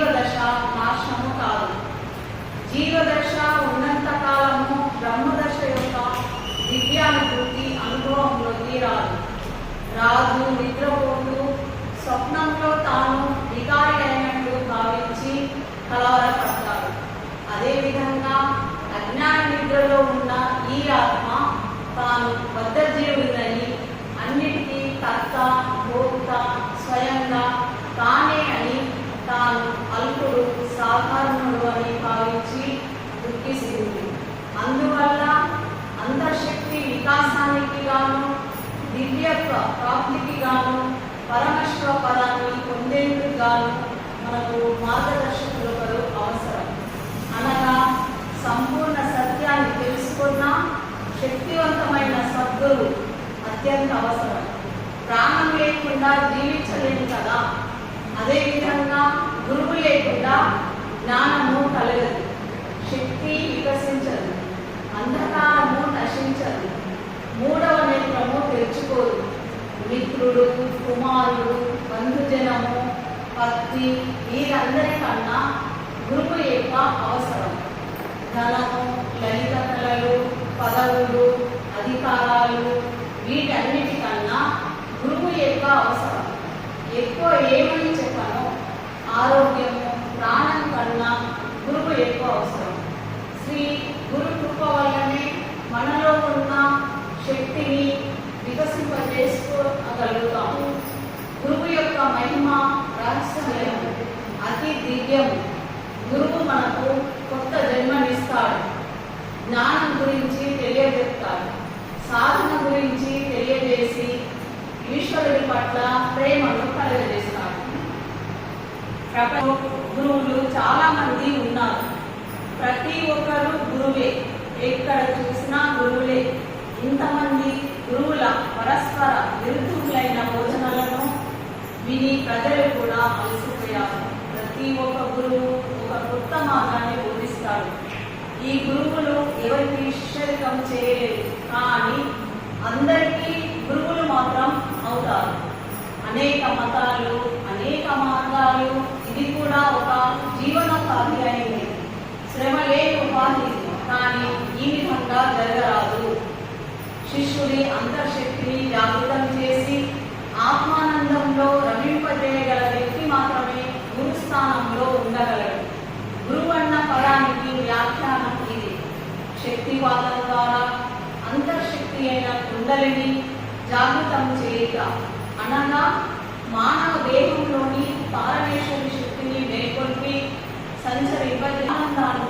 జీవదశ నాశనము కాదు. జీవదశ ఉన్నంత కాలము బ్రహ్మదశ యొక్క దివ్యానుభూతి అనుభవంలోకి రాదు రాజు నిద్రపో గాను దివ్యత్వ ప్రాప్తికి గాను పరమేశ్వర పదాన్ని పొందేందుకు గాను మనకు మార్గదర్శకులు ఒకరు అవసరం. అనగా సంపూర్ణ సత్యాన్ని తెలుసుకున్న శక్తివంతమైన సద్గురు అత్యంత అవసరం. ప్రాణం లేకుండా జీవించలేము కదా. అదేవిధంగా గురువు లేకుండా జ్ఞానము కలగదు. మిత్రుడు కుమారుడు బంధుజనము భక్తి వీరందరికన్నా గురువు యొక్క అవసరం. ధనము లలిత కళలు పదవులు అధికారాలు వీటన్నిటికన్నా గురువు యొక్క అవసరం. ఎక్కువ ఏమని చెప్పను? ఆరోగ్యము ప్రాణం కన్నా గురువు ఎక్కువ అవసరం. శ్రీ గురు కృప వల్లనే మనలో ఉన్న శక్తిని వికసింపజేసుకోగలుగుతాము గురువు యొక్క మహిమ రహస్యమయం అతి దివ్యం గురువు మనకు కొత్త జన్మనిస్తాడు. జ్ఞానం గురించి తెలియజెప్తాడు. సాధన గురించి తెలియజేసి ఈశ్వరుడి పట్ల ప్రేమను కలుగజేస్తాడు. ప్రపంచ గురువులు చాలా మంది ఉన్నారు. ప్రతి ఒక్కరు గురువే. ఎక్కడ చూసినా గురువులే. ఇంతమంది గురువుల పరస్పర నిరుతులైన భోజనాలను విని ప్రజలు కూడా అలసిపోయారు. ప్రతి ఒక్క గురువు ఒక కొత్త మార్గాన్ని బోధిస్తాడు. ఈ గురువులు ఎవరికి శిష్యరికం చేయలేదు కానీ అందరికీ గురువులు మాత్రం అవుతారు. అనేక మతాలు అనేక మార్గాలు ఇది కూడా ఒక జీవనోపాధి అయింది శ్రమ లేని ఉపాధి కానీ ఈ విధంగా జరగరాదు. శిష్యుడి అంతర్శక్తిని జాగృతం చేసి ఆత్మానందంలో రమింపజేయగల వ్యక్తి మాత్రమే గురుస్థానంలో ఉండగలడు. గురువు అన్న పదానికి వ్యాఖ్యానం ఇది. శక్తివాదం ద్వారా అంతర్శక్తి అయిన కుండలిని జాగృతం చేయక అనగా మానవ దేహంలోని పారమేశ్వరి శక్తిని మేల్కొల్పి సంచరింప ఆనందాన్ని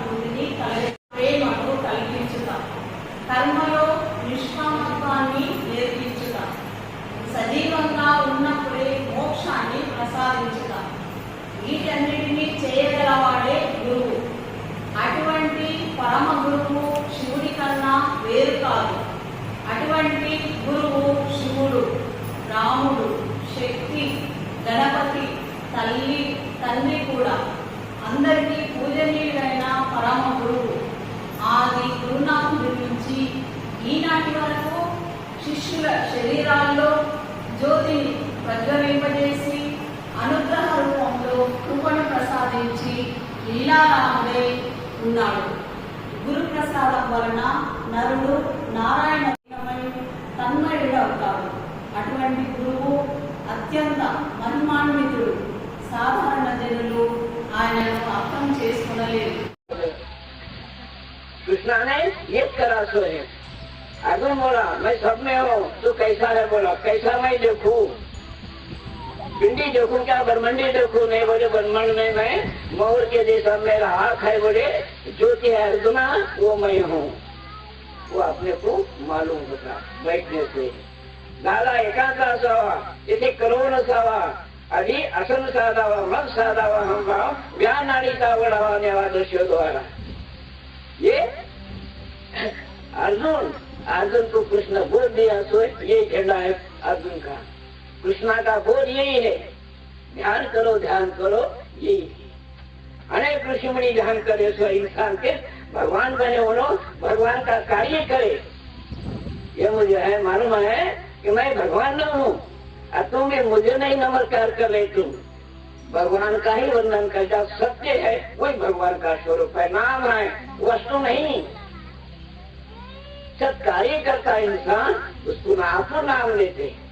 వీటన్నిటినీ చేయగలవాడే గురువు. అటువంటి పరమ గురువు శివుడి కన్నా వేరు కాదు. అటువంటి గురువు శివుడు రాముడు శక్తి గణపతి తల్లి తండ్రి కూడా అందరికీ పూజనీయుడైన పరమ గురువు. ఆది గురునాథుడి నుంచి ఈనాటి వరకు శిష్యుల శరీరాల్లో జ్యోతిని ప్రజ్వలింపజేసి అనుగ్రహ రూపంలో కృపను ప్రసాదించి లీలారాముడై ఉన్నాడు గురు ప్రసాదం వలన నరుడు నారాయణ తన్మయుడవుతాడు అటువంటి గురువు అత్యంత మహిమాన్వితుడు సాధారణ జనులు ఆయనను అర్థం చేసుకునలేరు कृष्णा ने ये करा सो है अर्जुन बोला मैं सब में हूँ तू कैसा है बोला कैसा मैं देखू पिंडी देखूं क्या? ब्रह्मंडी देखूं? नहीं बोले ब्रह्मांड में मैं मोर के जैसा मेरा आँख है बोले ज्योति है अर्जुना वो मैं हूँ। वो अपने को मालूम होता बैठने से। दादा एकांत असावा इथे करोड असावा आधी असन साधावा मग साधावा हम भाव व्यान आणि तावडावा नेवा दशोद्वारा ये अर्जुन अर्जुन को कृष्ण बोल दिया सो ये झंडा है अर्जुन का कृष्णा का बोध यही है ध्यान करो ध्यान करो यही अनेक ऋषिमुनि ध्यान करे सो इंसान के भगवान बने उनो भगवान का कार्य करे ये मुझे है मालूम है कि मैं भगवान न हूँ और तुम भी मुझे नहीं नमस्कार कर रहे तुम भगवान का ही वर्णन करता सत्य है वही भगवान का स्वरूप है नाम है वस्तु नहीं सत कार्य करता इंसान उसको ना आप नाम लेते हैं।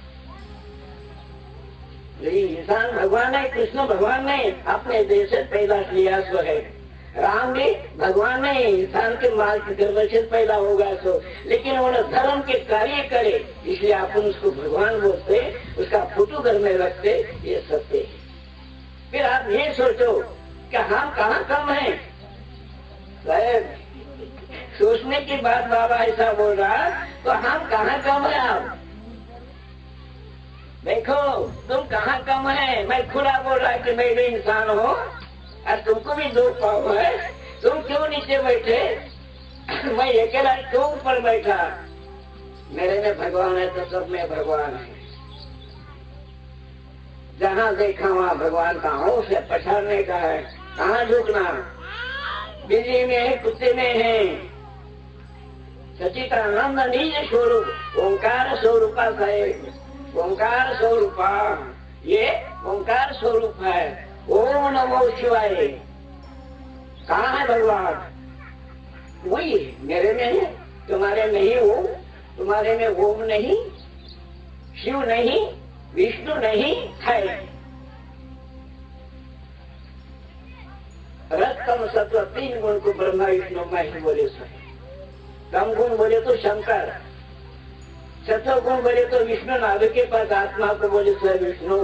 इंसान भगवान है, कृष्ण भगवान नहीं अपने देश से पैदा किया सो है। राम भी भगवान नहीं इंसान के के गर्भ से पैदा होगा सो। लेकिन उन्होंने धर्म के कार्य करे, इसलिए अपन उसको भगवान बोलते, उसका फ़ोटो घर में रखते, ये सत्य है। फिर आप ये सोचो कि हम कहाँ कम है? सोचने की बात बाबा ऐसा बोल रहा तो हम कहाँ कम है आप? देखो, तुम कहाँ कम है? मैं खुला बोल रहा कि मैं भी इंसान हूँ। और तुमको भी दो पाव है। तुम क्यों नीचे बैठे? मैं अकेला क्यों ऊपर बैठा? मेरे में भगवान है तो सब में भगवान है। जहाँ देखा वहाँ भगवान का हो उसे पछाड़ने का है। कहाँ झुकना? बिजली में है, कुत्ते में है। सचितानंद निज स्वरूप, ओंकार स्वरूपा है ओंकार स्वरूप। ये ओंकार स्वरूप है। ओम नमो शिवाय। कहाँ है भगवान? वही मेरे में है, तुम्हारे में ही ओम तुम्हारे में ओम नहीं, शिव नहीं, विष्णु नहीं है। रत्तम सत्व तीन गुण को ब्रह्मा, विष्णु, महेश बोले सो। कम गुण बोले तो शंकर। सत्व गुण बोले तो विष्णु नाभ के पास आत्मा को बोले सर विष्णु